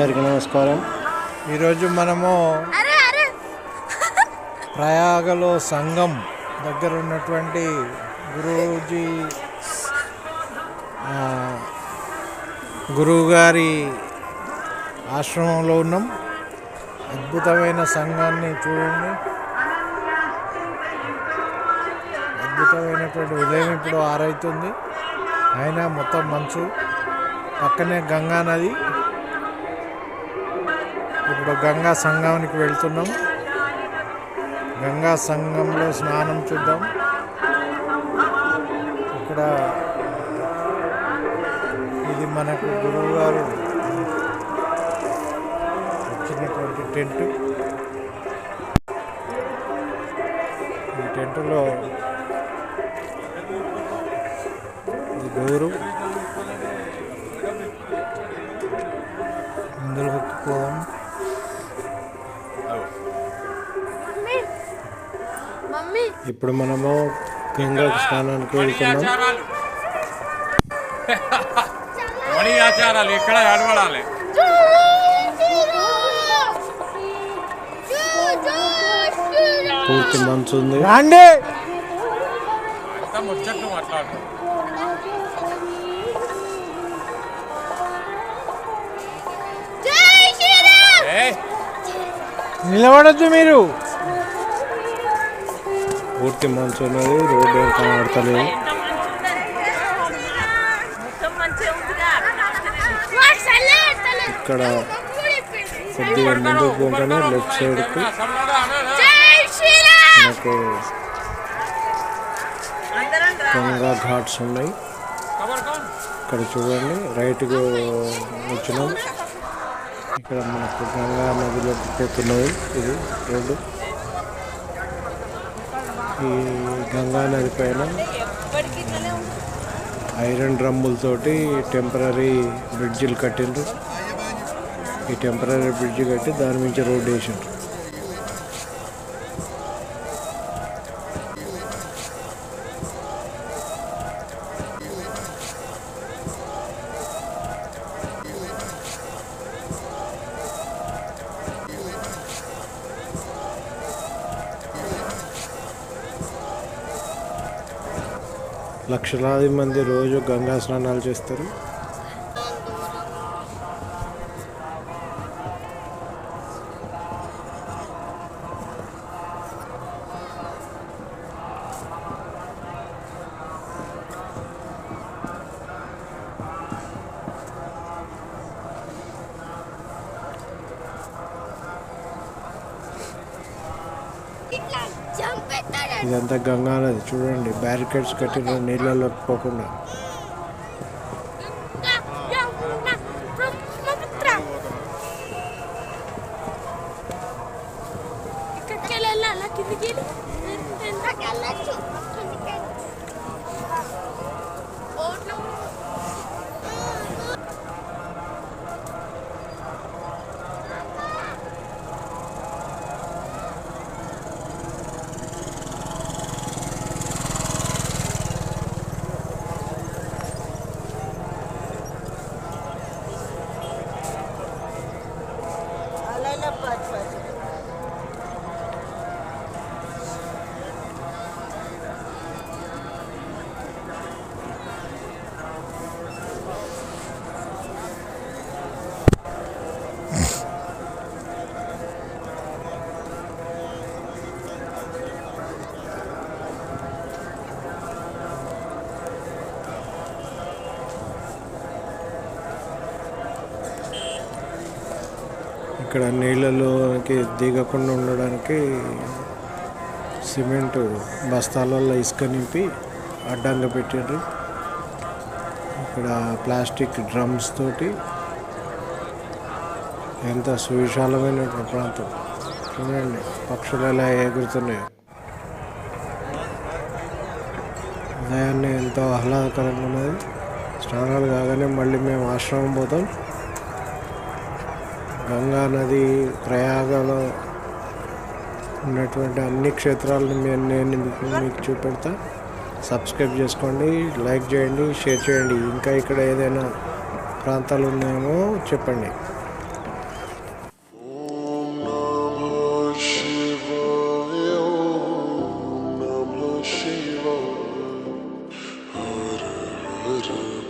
అందరికీ నమస్కారం. ఈరోజు మనము అరే అరే. ప్రయాగలో సంఘం దగ్గర ఉన్నటువంటి గురూజీ ఆ, గురువు గారి ఆశ్రమంలో ఉన్నాం. అద్భుతమైన సంఘాన్ని చూడండి. అద్భుతమైనటువంటి ఉదయం ఇప్పుడు ఆరైతుంది. అయినా మొత్తం మంచు. పక్కనే గంగా నది. ఇప్పుడు గంగా సంఘానికి వెళ్తున్నాం. గంగా సంఘంలో స్నానం చూద్దాం. ఇక్కడ ఇది మనకు గురువు గారు వచ్చినటువంటి టెంట్. ఈ టెంట్లో ఇది డోరు ఇందులో ఇప్పుడు మనము గంగా స్నానానికి వెళ్తున్నాం. మణి ఆచారాలు ఎక్కడ కనబడాలి పూర్తి మంచు ఉంది. అంతా ముచ్చట్లు మాట్లాడు నిలబడద్దు మీరు. పూర్తి మంచు ఉన్నది రోడ్డు ఏం కనబడతలేదు. ఇక్కడ కొద్దిగా ముందుకు పోగానే లెఫ్ట్ సైడ్కి జై మనకు గంగా ఘాట్స్ ఉన్నాయి. ఇక్కడ చూడండి రైట్కి వచ్చినాం. ఇక్కడ మనకు గంగా నదిలోకి పోతున్నది. ఇది రోడ్డు. ఈ గంగా నది పైన ఐరన్ డ్రమ్ములతోటి టెంపరీ బ్రిడ్జిలు కట్టిండ్రు. ఈ టెంపరీ బ్రిడ్జి కట్టి దాని నుంచి రోడ్డు వేసిండ్రు. లక్షలాది మంది రోజు గంగా స్నానాలు చేస్తారు. ఇదంతా గంగా నది చూడండి బ్యారికేడ్స్ కట్టిన నీళ్ళలోకి పోకుండా. ఇక్కడ నీళ్ళలోకి దిగకుండా ఉండడానికి సిమెంట్ బస్తాలలో ఇసుక నింపి అడ్డంగా పెట్టారు ఇక్కడ ప్లాస్టిక్ డ్రమ్స్ తోటి ఎంత సువిశాలమైన ప్రాంతం. చూడండి పక్షులు ఎలా ఎగురుతున్నాయి. ఉదయాన్నే ఎంతో ఆహ్లాదకరంగా ఉన్నది. స్నానాలు కాగానే మళ్ళీ మేము ఆశ్రమం పోతాం. గంగా నది ప్రయాగలో ఉన్నటువంటి అన్ని క్షేత్రాలను నేను నేను మీకు చూపెడతా. సబ్స్క్రైబ్ చేసుకోండి లైక్ చేయండి షేర్ చేయండి. ఇంకా ఇక్కడ ఏదైనా ప్రాంతాలు ఉన్నాయేమో చెప్పండి. Thank.